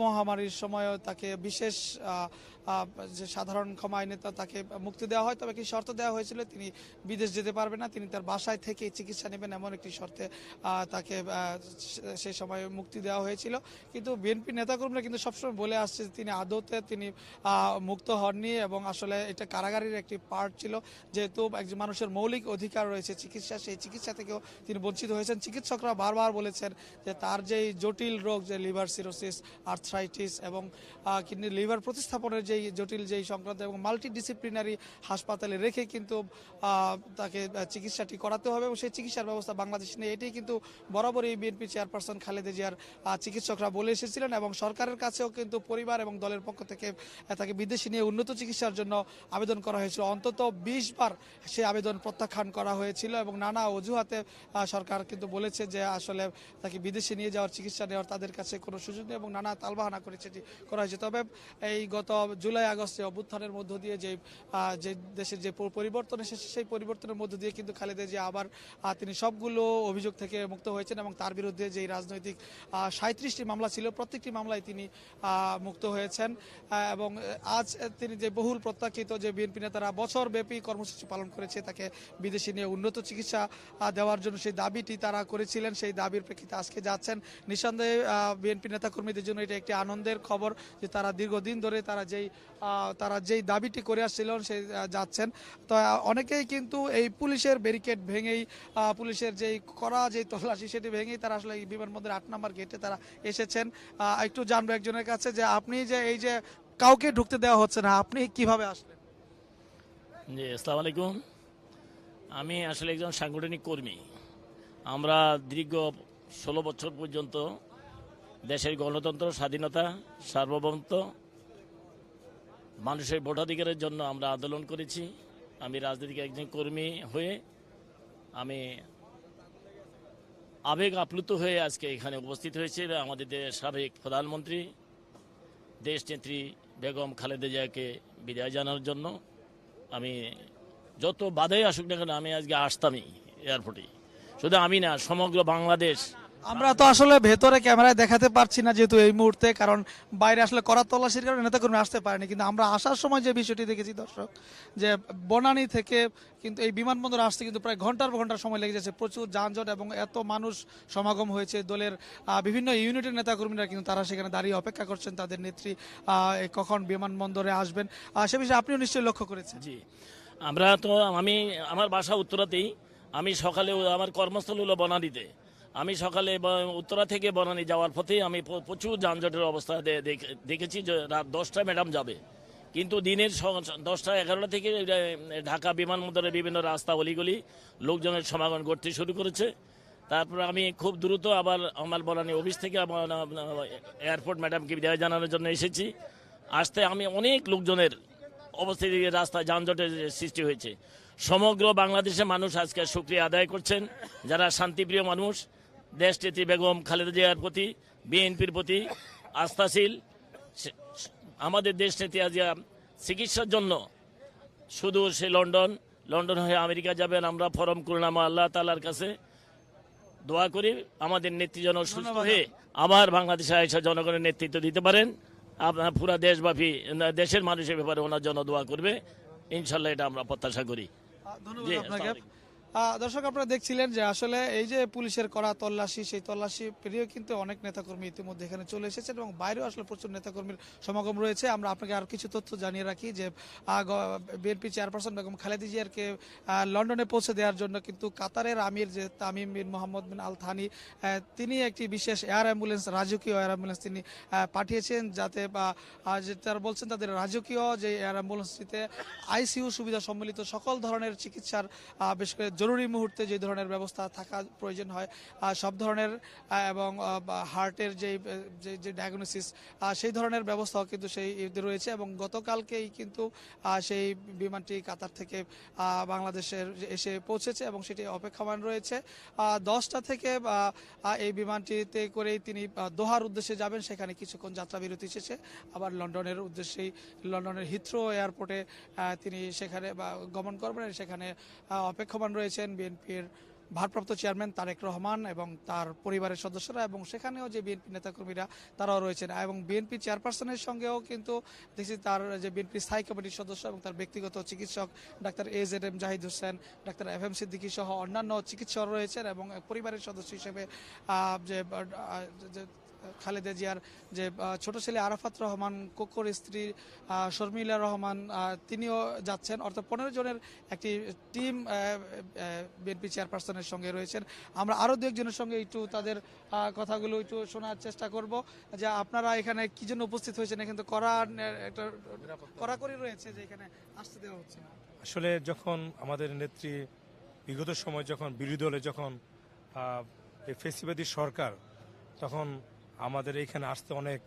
মহামারীর সময়ও তাকে বিশেষ যে সাধারণ ক্ষমা আইনে তাকে মুক্তি দেওয়া হয়। তবে কি শর্ত দেওয়া হয়েছিল, তিনি বিদেশ যেতে পারবেন না, তিনি তার বাসায় থেকে চিকিৎসা নেবেন এমন একটি শর্তে তাকে সেই সময় মুক্তি দেওয়া হয়েছিল। কিন্তু বিএনপি নেতাকর্মীরা কিন্তু সবসময় বলে আসছে যে তিনি আদতে তিনি মুক্ত হননি এবং আসলে এটা কারাগারের একটি পার্ট ছিল। যেহেতু একজন মানুষের মৌলিক অধিকার রয়েছে চিকিৎসা, সেই চিকিৎসা থেকেও তিনি বঞ্চিত হয়েছেন। চিকিৎসকরা বারবার বলেছেন যে তার যেই জটিল রোগ, যে লিভার সিরোসিস আর্থ্রাইটিস এবং কিডনি লিভার প্রতিস্থাপনের যেই জটিল যেই সংক্রান্ত এবং মাল্টি ডিসিপ্লিনারি হাসপাতালে রেখে কিন্তু তাকে চিকিৎসাটি করাতে হবে এবং সেই চিকিৎসার ব্যবস্থা বাংলাদেশ নেই। এটাই কিন্তু বরাবরই বিএনপি চেয়ারপারসন খালেদা জিয়ার চিকিৎসকরা বলে এসেছিলেন এবং সরকারের কাছেও কিন্তু পরিবার এবং দলের পক্ষ থেকে তাকে বিদেশি নিয়ে উন্নত চিকিৎসার জন্য আবেদন করা হয়েছিল। অন্তত বিশ বার সেই আবেদন প্রত্যাখ্যান করা হয়েছিল এবং নানা অজুহাতে সরকার কিন্তু বলেছে যে আসলে তাকে বিদেশে নিয়ে যাওয়ার চিকিৎসা নেওয়ার তাদের কাছে কোনো সুযোগ নেই এবং নানা তালবাহানা করে সেটি করা হয়েছে। তবে এই গত জুলাই, আগস্টে অভ্যুত্থানের মধ্য দিয়ে যে যে দেশের যে পরিবর্তন এসেছে, সেই পরিবর্তনের মধ্য দিয়ে কিন্তু খালেদা জিয়া আবার তিনি সবগুলো অভিযোগ থেকে মুক্ত হয়েছেন এবং তার বিরুদ্ধে যে রাজনৈতিক সাঁত্রিশটি মামলা ছিল, প্রত্যেকটি মামলায় তিনি মুক্ত হয়েছেন। এবং আজ তিনি যে বহুল প্রত্যাখ্যিত যে বিএনপি নেতারা বছর ব্যাপী কর্মসূচি পালন করেছে, তাকে বিদেশে নিয়ে উন্নত চিকিৎসা দেওয়ার জন্য সেই দাবিটি তারা করেছিলেন। সেই দাবির প্রেক্ষিতে আজকে যাচ্ছেন। নিঃসন্দেহে বিএনপি নেতাকর্মীদের জন্য এটা একটি আনন্দের খবর যে তারা দীর্ঘদিন ধরে তারা যেই তারা যেই দাবিটি করে আসছিলেন সেই যাচ্ছেন। তো অনেকেই কিন্তু এই পুলিশের ব্যারিকেড ভেঙেই পুলিশের যেই করা যেই তল্লাশি সেটি ভেঙেই তারা আসলে বিমানবন্দরের আট নম্বর গেটে তারা এসেছেন। একটু জানব একজনের কাছে যে আপনি যে এই যে কাউকে ঢুকতে দেওয়া হচ্ছে না, আপনি কীভাবে আসলেন? জি, আসসালামু আলাইকুম। আমি আসলে একজন সাংগঠনিক কর্মী। আমরা দীর্ঘ ষোলো বছর পর্যন্ত দেশের গণতন্ত্র, স্বাধীনতা, সার্বভৌমত্ব, মানুষের ভোটাধিকারের জন্য আমরা আন্দোলন করেছি। আমি রাজনৈতিক একজন কর্মী হয়ে আমি আবেগ আপ্লুত হয়ে আজকে এখানে উপস্থিত হয়েছে। আমাদের সাবেক প্রধানমন্ত্রী, দেশ নেত্রী বেগম খালেদা জিয়াকে বিদায় জানানোর জন্য। আমি যত বাধাই আসুক না কেন, আমি আজকে আসতামই এয়ারপোর্টে শুধু আমি না, সমগ্র বাংলাদেশ আমরা তো আসলে ভেতরে ক্যামেরায় দেখাতে পারছি না যেহেতু এই মুহূর্তে, কারণ বাইরে আসলে করা তল্লাশির কারণে নেতাকর্মী আসতে পারেনি। কিন্তু আমরা আসার সময় যে বিষয়টি দেখেছি দর্শক, যে বনানী থেকে কিন্তু এই বিমানবন্দর আসতে কিন্তু প্রায় ঘণ্টার ঘণ্টার সময় লেগে যাচ্ছে। প্রচুর যানজট এবং এত মানুষ সমাগম হয়েছে দলের বিভিন্ন ইউনিটের নেতাকর্মীরা কিন্তু তারা সেখানে দাঁড়িয়ে অপেক্ষা করছেন, তাদের নেত্রী কখন বিমানবন্দরে আসবেন। সে বিষয়ে আপনিও নিশ্চয়ই লক্ষ্য করেছেন। জি। আমরা তো, আমি, আমার বাসা উত্তরাতেই, আমি সকালে আমার কর্মস্থল হলো বনানীতে। আমি সকালে উত্তরা থেকে বনানী যাওয়ার পথে আমি প্রচুর যানজটের অবস্থা দেখে- দেখেছি যে রাত দশটায় ম্যাডাম যাবে। কিন্তু দিনের দশটা এগারোটা থেকে ঢাকা বিমানবন্দরের বিভিন্ন রাস্তা অলিগলি লোকজনের সমাগম করতে শুরু করেছে। তারপর আমি খুব দ্রুত আবার আমার বনানী অফিস থেকে এয়ারপোর্ট ম্যাডামকে বিদায় জানানোর জন্য এসেছি। আসতে আমি অনেক লোকজনের অবস্থিতি রাস্তায় যানজটের সৃষ্টি হয়েছে। সমগ্র বাংলাদেশের মানুষ আজকে সুক্রিয়া আদায় করছেন। যারা শান্তিপ্রিয় মানুষ দেশনেত্রী বেগম খালেদা জিয়ার প্রতি বিএনপির প্রতি আস্থাশীল। আমাদের দেশনেত্রী আজিয়া চিকিৎসার জন্য শুধু সে লন্ডন লন্ডন হয়ে আমেরিকা যাবেন আমরা ফরম করলাম আল্লাহ তালার কাছে দোয়া করি আমাদের নেত্রী যেন সুস্থ হয়ে আবার বাংলাদেশে এসে জনগণের নেতৃত্ব দিতে পারেন। আপনার পুরা দেশব্যাপী দেশের মানুষের ব্যাপারে ওনার জন্য দোয়া করবে। ইনশাল্লাহ এটা আমরা প্রত্যাশা করি। ধন্যবাদ দর্শক, আপনারা দেখছিলেন যে আসলে এই যে পুলিশের করা তল্লাশি, সেই তল্লাশি পেরিয়েও কিন্তু অনেক নেতাকর্মী ইতিমধ্যে এখানে চলে এসেছেন এবং বাইরেও আসলে প্রচুর নেতাকর্মীর সমাগম রয়েছে। আমরা আপনাকে আর কিছু তথ্য জানিয়ে রাখি যে বিএনপি চেয়ারপারসন বেগম খালেদা জিয়ারকে লন্ডনে পৌঁছে দেওয়ার জন্য কিন্তু কাতারের আমির যে Tamim bin Mohammad bin Al Thani তিনি একটি বিশেষ এয়ার অ্যাম্বুলেন্স, রাজকীয় এয়ার অ্যাম্বুলেন্স তিনি পাঠিয়েছেন যাতে, বা যে তারা বলছেন তাদের রাজকীয় যে এয়ার অ্যাম্বুলেন্সটিতে আইসিইউ সুবিধা সম্মিলিত সকল ধরনের চিকিৎসার বেশ করে জরুরি মুহূর্তে যে ধরনের ব্যবস্থা থাকা প্রয়োজন হয় সব ধরনের এবং হার্টের যে, যে- ডায়াগনোসিস সেই ধরনের ব্যবস্থাও কিন্তু সেই রয়েছে এবং গতকালকেই কিন্তু সেই বিমানটি কাতার থেকে বাংলাদেশের এসে পৌঁছেছে এবং সেটি অপেক্ষমান রয়েছে। দশটা থেকে এই বিমানটিতে করেই তিনি দোহার উদ্দেশ্যে যাবেন, সেখানে কিছুক্ষণ যাত্রা বিরতি শেষে আবার লন্ডনের উদ্দেশ্যেই, লন্ডনের হিথ্রো এয়ারপোর্টে তিনি সেখানে গমন করবেন সেখানে অপেক্ষমান রয়েছেন বিএনপির ভারপ্রাপ্ত চেয়ারম্যান তারেক রহমান এবং তার পরিবারের সদস্যরা এবং সেখানেও যে বিএনপি নেতাকর্মীরা তারাও রয়েছেন। এবং বিএনপি চেয়ারপারসনের সঙ্গেও কিন্তু দেখছি তার যে বিএনপি স্থায়ী কমিটির সদস্য এবং তার ব্যক্তিগত চিকিৎসক doctor A Z M Zahid Hossain, doctor F M Siddiqui সহ অন্যান্য চিকিৎসক রয়েছেন এবং পরিবারের সদস্য হিসেবে যে- খালেদা জিয়ার যে ছোট ছেলে আরাফাত রহমান কোকর স্ত্রী শর্মিলা রহমান তিনিও যাচ্ছেন। অর্থাৎ পনেরো জনের একটি টিম বিএনপি চেয়ারপারসনের সঙ্গে রয়েছেন। আমরা আরও দু একজনের সঙ্গে একটু তাদের কথাগুলো একটু শোনার চেষ্টা করব যে আপনারা এখানে কি জন্য উপস্থিত হয়েছেন? এখানে তো আহ, একটা কড়াকড়ি রয়েছে যে এখানে আসতে দেওয়া হচ্ছে না। আসলে যখন আমাদের নেত্রী বিগত সময় যখন বিরোধী দলে যখন এই ফেসিবাদী সরকার তখন আমাদের এইখানে আসতে অনেক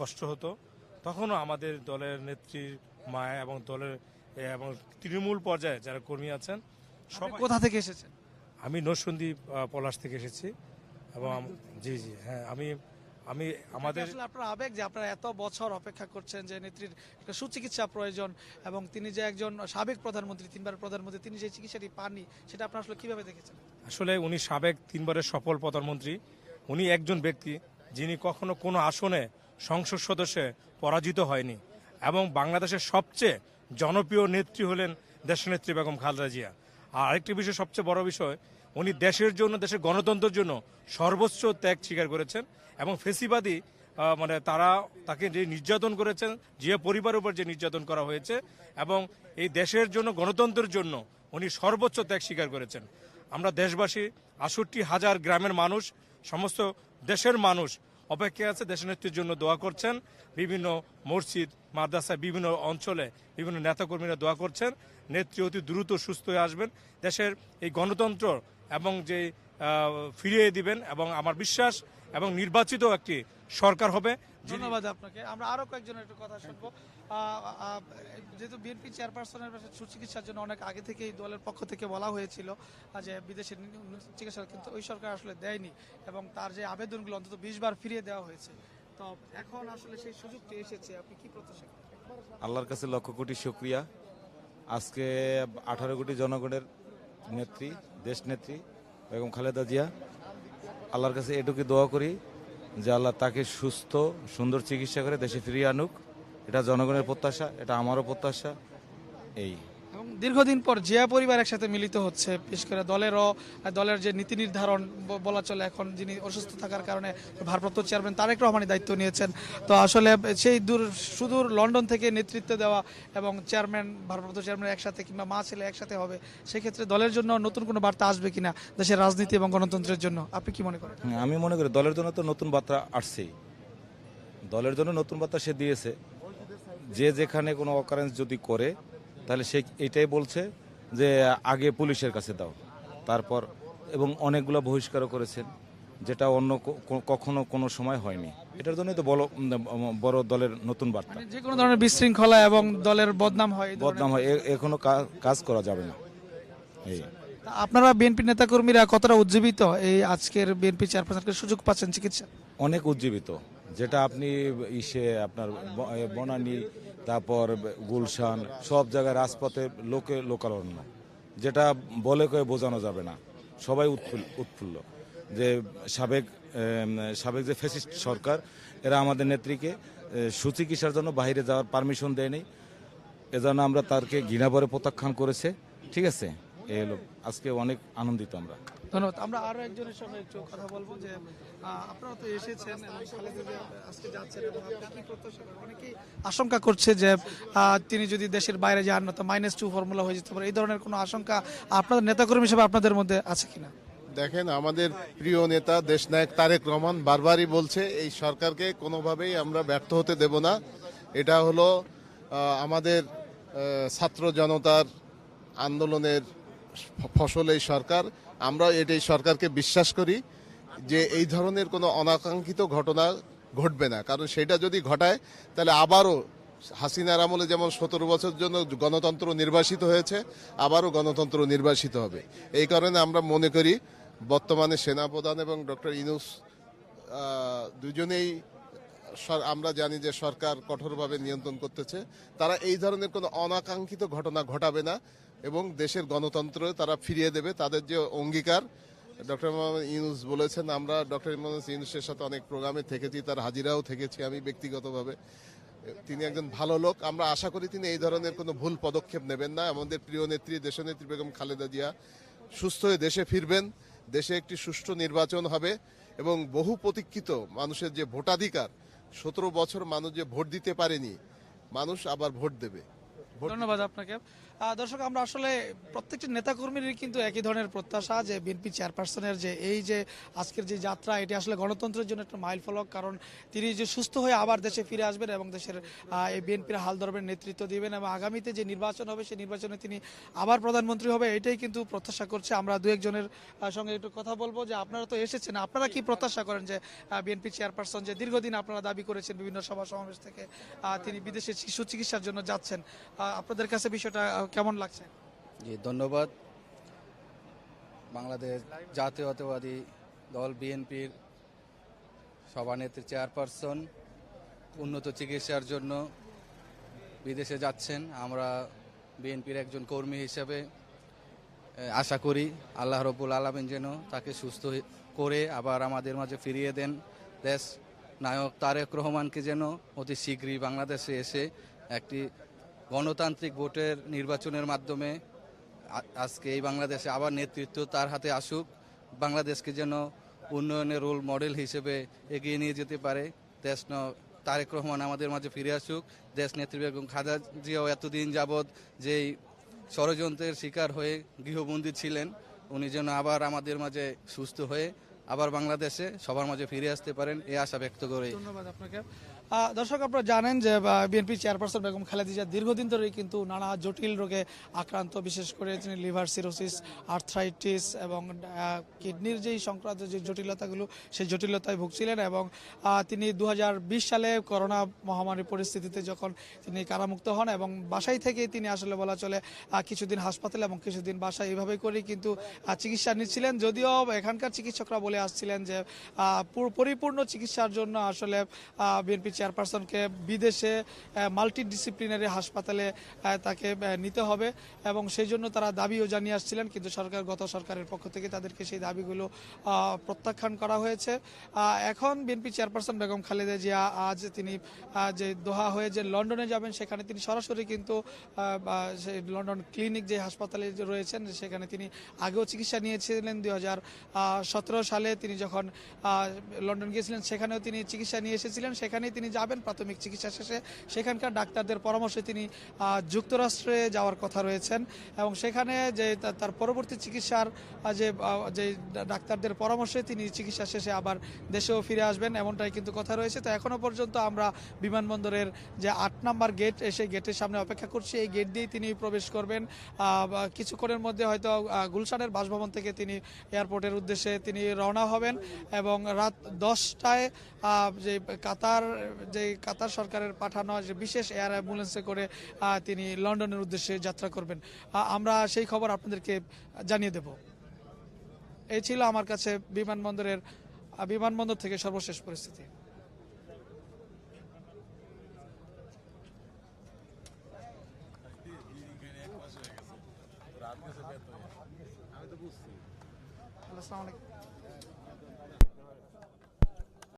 কষ্ট হতো। তখনও আমাদের দলের নেত্রীর মায়া এবং দলের এবং তৃণমূল পর্যায়ে যারা কর্মী আছেন সবাই কোথা থেকে এসেছেন? আমি নরসন্দী পলাশ থেকে এসেছি। এবং জি জি হ্যাঁ আমি আমি আমাদের আসলে আপনার আবেগ যে আপনারা এত বছর অপেক্ষা করছেন যে নেত্রীর একটা সুচিকিৎসা প্রয়োজন এবং তিনি যে একজন সাবেক প্রধানমন্ত্রী তিনবার প্রধানমন্ত্রী তিনি যে চিকিৎসাটি পাননি সেটা আপনার আসলে কীভাবে দেখেছেন? আসলে উনি সাবেক তিনবারের সফল প্রধানমন্ত্রী। উনি একজন ব্যক্তি যিনি কখনো কোনো আসনে সংসদ সদস্যে পরাজিত হয়নি এবং বাংলাদেশের সবচেয়ে জনপ্রিয় নেত্রী হলেন দেশনেত্রী বেগম খালেদা জিয়া। আর আরেকটি বিষয় সবচেয়ে বড় বিষয়, উনি দেশের জন্য, দেশের গণতন্ত্রের জন্য সর্বোচ্চ ত্যাগ স্বীকার করেছেন এবং ফেসিবাদী মানে তারা তাকে যে নির্যাতন করেছেন যে পরিবারের উপর যে নির্যাতন করা হয়েছে এবং এই দেশের জন্য, গণতন্ত্রের জন্য উনি সর্বোচ্চ ত্যাগ স্বীকার করেছেন। আমরা দেশবাসী, আষট্টি হাজার গ্রামের মানুষ সমস্ত দেশের মানুষ অপেক্ষায় আছে দেশনেত্রীর জন্য দোয়া করছেন। বিভিন্ন মসজিদ, মাদ্রাসায়, বিভিন্ন অঞ্চলে বিভিন্ন নেতাকর্মীরা দোয়া করছেন। নেত্রী অতি দ্রুত সুস্থ হয়ে আসবেন। দেশের এই গণতন্ত্র এবং যে ফিরিয়ে দিবেন এবং আমার বিশ্বাস এবং নির্বাচিত একটি সরকার হবে। ধন্যবাদ আপনাকে। আমরা আরও কয়েকজনের একটু কথা শুনব। যেহেতু বিএনপি চেয়ারপারসনের পাশে সুচিকিৎসার জন্য অনেক আগে থেকেই দলের পক্ষ থেকে বলা হয়েছিল যে বিদেশে চিকিৎসা কিন্তু ওই সরকার আসলে দেয়নি এবং তার যে আবেদনগুলো অন্তত বিশ বার ফিরিয়ে দেওয়া হয়েছে। তো এখন আসলে সেই সুযোগটি এসেছে। আপনি কি প্রত্যাশা করেন? আল্লাহর কাছে লক্ষ কোটি শুক্রিয়া। আজকে আঠারো কোটি জনগণের নেত্রী দেশ নেত্রী বেগম খালেদা জিয়া আল্লাহর কাছে এটুকু দোয়া করি। যে আল্লাহ তাকে সুস্থ, সুন্দর চিকিৎসা করে দেশে ফিরিয়ে আনুক। এটা জনগণের প্রত্যাশা, এটা আমারও প্রত্যাশা। এই। এবং দীর্ঘদিন পর জিয়া পরিবার একসাথে মিলিত হচ্ছে। বিশেষ করে দলেরও দলের যে নীতি নির্ধারণ বলা চলে এখন, যিনি অসুস্থ থাকার কারণে ভারপ্রাপ্ত চেয়ারম্যান তারেক রহমানই দায়িত্ব নিয়েছেন। তো আসলে সেই দূর, সুদূর লন্ডন থেকে নেতৃত্ব দেওয়া এবং চেয়ারম্যান, ভারপ্রাপ্ত চেয়ারম্যান একসাথে কিংবা মা ছেলে একসাথে হবে, সেক্ষেত্রে দলের জন্য নতুন কোনো বার্তা আসবে কিনা দেশের রাজনীতি এবং গণতন্ত্রের জন্য? আপনি কি মনে করেন? আমি মনে করি দলের জন্য তো নতুন বার্তা আসছেই। দলের জন্য নতুন বার্তা সে দিয়েছে। যে যেখানে কোনো অকারেন্স যদি করে তাহলে সে এটাই বলছে যে আগে পুলিশের কাছে দাও। তারপর এবং অনেকগুলো বহিষ্কারও করেছেন যেটা অন্য কখনো কোনো সময় হয়নি। এটার জন্যই তো বড় বড় দলের নতুন বার্তা। মানে যে কোনো ধরনের বিশৃঙ্খলা এবং দলের বদনাম হয় বদনাম হয় এখনও কাজ করা যাবে না। এই। আপনারা বিএনপি নেতাকর্মীরা কতটা উজ্জীবিত এই আজকের বিএনপি চেয়ারপারসনকে সুযোগ পাচ্ছেন চিকিৎসা? অনেক উজ্জীবিত। যেটা আপনি ইসে আপনার বনানী তারপর গুলশান, সব জায়গায় রাজপথে লোকে লোকারণ্য। যেটা বলে কয়ে বোঝানো যাবে না। সবাই উৎফুল্ল উৎফুল্ল। যে সাবেক সাবেক যে ফেসিস্ট সরকার, এরা আমাদের নেত্রীকে সুচিকিৎসার জন্য বাইরে যাওয়ার পারমিশন দেয়নি। এজন্য আমরা তারকে ঘৃণাভরে প্রত্যাখ্যান করেছে। ঠিক আছে? এ হলো আজকে অনেক আনন্দিত আমরা। ধন্যবাদ। আমরা আরও একজনের সঙ্গে একটু কথা বলব যে আপনারা তো এসেছেন আজকে যাচ্ছেন আপনি প্রত্যাশা অনেকেই আশঙ্কা করছে যে তিনি যদি দেশের বাইরে যান না তো মাইনাস টু ফর্মুলা হয়ে যেতে পারে। এই ধরনের কোনো আশঙ্কা আপনাদের নেতাকর্মী হিসেবে আপনাদের মধ্যে আছে কিনা? দেখেন আমাদের প্রিয় নেতা দেশনায়ক তারেক রহমান বারবারই বলছে এই সরকারকে কোনোভাবেই আমরা ব্যর্থ হতে দেব না। এটা হলো আমাদের ছাত্র জনতার আন্দোলনের ফসল এই সরকার, আমরা এটাই সরকারকে বিশ্বাস করি যে এই ধরনের কোনো অনাকাঙ্ক্ষিত ঘটনা ঘটবে না। কারণ সেটা যদি ঘটায়, তাহলে আবারও হাসিনার আমলে যেমন সতেরো বছর জন্য গণতন্ত্র নির্বাসিত হয়েছে, আবারও গণতন্ত্র নির্বাসিত হবে। এই কারণে আমরা মনে করি বর্তমানে সেনাপ্রধান এবং ডক্টর ইনুস দুজনেই আমরা জানি যে সরকার কঠোরভাবে নিয়ন্ত্রণ করতেছে। তারা এই ধরনের কোনো অনাকাঙ্ক্ষিত ঘটনা ঘটাবে না। এবং দেশের গণতন্ত্র তারা ফিরিয়ে দেবে, তাদের যে অঙ্গীকার, ডক্টর মোহাম্মদ ইউনুস বলেছেন, আমরা ডক্টর মোহাম্মদ ইউনুসের সাথে অনেক প্রোগ্রামে থেকেছি, তার হাজিরাও থেকেছি আমি ব্যক্তিগতভাবে। তিনি একজন ভালো লোক, আমরা আশা করি তিনি এই ধরনের কোনো ভুল পদক্ষেপ নেবেন না। আমাদের প্রিয় নেত্রী, দেশনেত্রী বেগম খালেদা জিয়া সুস্থ হয়ে দেশে ফিরবেন, দেশে একটি সুষ্ঠু নির্বাচন হবে এবং বহু প্রতীক্ষিত মানুষের যে ভোটাধিকার, সতেরো বছর মানুষ যে ভোট দিতে পারেনি, মানুষ আবার ভোট দেবে। ধন্যবাদ আপনাকে। দর্শক, আমরা আসলে প্রত্যেকটি নেতাকর্মীরই কিন্তু একই ধরনের প্রত্যাশা যে বিএনপি চেয়ারপারসনের যে এই যে আজকের যে যাত্রা, এটি আসলে গণতন্ত্রের জন্য একটা মাইল ফলক কারণ তিনি যে সুস্থ হয়ে আবার দেশে ফিরে আসবেন এবং দেশের এই বিএনপির হাল ধরবেন, নেতৃত্ব দিবেন এবং আগামীতে যে নির্বাচন হবে, সেই নির্বাচনে তিনি আবার প্রধানমন্ত্রী হবে, এটাই কিন্তু প্রত্যাশা করছে। আমরা দু একজনের সঙ্গে একটু কথা বলব যে আপনারা তো এসেছেন, আপনারা কি প্রত্যাশা করেন যে বিএনপি চেয়ারপারসন যে দীর্ঘদিন আপনারা দাবি করেছেন বিভিন্ন সভা সমাবেশ থেকে তিনি বিদেশে শিশু চিকিৎসার জন্য যাচ্ছেন আপনাদের কাছে বিষয়টা কেমন লাগছে? জি, ধন্যবাদ। বাংলাদেশ জাতীয়তাবাদী দল, বিএনপির সভানেত্রী চেয়ারপারসন, উন্নত চিকিৎসার জন্য বিদেশে যাচ্ছেন। আমরা বিএনপির একজন কর্মী হিসেবে আশা করি আল্লাহ রবুল আলমিন যেন তাকে সুস্থ করে আবার আমাদের মাঝে ফিরিয়ে দেন। দেশ নায়ক তারেক রহমানকে যেন অতি শীঘ্রই বাংলাদেশে এসে একটি গণতান্ত্রিক ভোটের নির্বাচনের মাধ্যমে আজকে এই বাংলাদেশে আবার নেতৃত্ব তার হাতে আসুক। বাংলাদেশকে যেন উন্নয়নের রোল মডেল হিসেবে এগিয়ে নিয়ে যেতে পারে। দেশ তারেক রহমান আমাদের মাঝে ফিরে আসুক। দেশ নেত্রী বেগম খাদা জিয়াও এতদিন যাবৎ যেই ষড়যন্ত্রের শিকার হয়ে গৃহবন্দী ছিলেন, উনি যেন আবার আমাদের মাঝে সুস্থ হয়ে আবার বাংলাদেশে সবার মাঝে ফিরে আসতে পারেন এই আশা ব্যক্ত করে। ধন্যবাদ আপনাকে। দর্শক, আপনারা জানেন যে বিএনপি চেয়ারপারসন বেগম খালেদা জিয়া দীর্ঘদিন ধরেই কিন্তু নানা জটিল রোগে আক্রান্ত। বিশেষ করে তিনি লিভার সিরোসিস, আর্থ্রাইটিস এবং কিডনির যেই সংক্রান্ত যে জটিলতাগুলো, সেই জটিলতায় ভুগছিলেন এবং তিনি দু হাজার বিশ সালে করোনা মহামারী পরিস্থিতিতে যখন তিনি কারামুক্ত হন এবং বাসায় থেকেই তিনি আসলে বলা চলে কিছুদিন হাসপাতালে এবং কিছুদিন বাসায় এইভাবে করেই কিন্তু চিকিৎসা নিচ্ছিলেন। যদিও এখানকার চিকিৎসকরা বলে আসছিলেন যে পরিপূর্ণ চিকিৎসার জন্য আসলে বিএনপি চেয়ারপারসনকে বিদেশে মাল্টি ডিসিপ্লিনারি হাসপাতালে তাকে নিতে হবে এবং সেই জন্য তারা দাবিও জানিয়ে আসছিলেন, কিন্তু সরকার, গত সরকারের পক্ষ থেকে তাদেরকে সেই দাবিগুলো প্রত্যাখ্যান করা হয়েছে। এখন বিএনপি চেয়ারপারসন বেগম খালেদা জিয়া আজ তিনি যে দোহা হয়ে যে লন্ডনে যাবেন, সেখানে তিনি সরাসরি কিন্তু সেই লন্ডন ক্লিনিক যে হাসপাতালে রয়েছেন, সেখানে তিনি আগেও চিকিৎসা নিয়েছিলেন। দুই হাজার সতেরো সালে তিনি যখন লন্ডন গিয়েছিলেন, সেখানেও তিনি চিকিৎসা নিয়ে এসেছিলেন। সেখানেই তিনি যাবেন প্রাথমিক চিকিৎসা শেষে। সেখানকার ডাক্তারদের পরামর্শে তিনি যুক্তরাষ্ট্রে যাওয়ার কথা রয়েছেন এবং সেখানে যে তার পরবর্তী চিকিৎসার যে যে ডাক্তারদের পরামর্শে তিনি চিকিৎসা শেষে আবার দেশেও ফিরে আসবেন এমনটাই কিন্তু কথা রয়েছে। তো এখনও পর্যন্ত আমরা বিমানবন্দরের যে আট নাম্বার গেট এসে গেটের সামনে অপেক্ষা করছি। এই গেট দিয়েই তিনি প্রবেশ করবেন। কিছুক্ষণের মধ্যে হয়তো গুলশানের বাসভবন থেকে তিনি এয়ারপোর্টের উদ্দেশ্যে তিনি রওনা হবেন এবং রাত দশটায় যে কাতার যে কাতার সরকারের পাঠানো যে বিশেষ এয়ার অ্যাম্বুলেন্সে করে তিনি লন্ডনের উদ্দেশ্যে যাত্রা করবেন। আমরা সেই খবর আপনাদেরকে জানিয়ে দেব। এই ছিল আমার কাছে বিমানবন্দরের বিমানবন্দর থেকে সর্বশেষ পরিস্থিতি। আসসালামু আলাইকুম।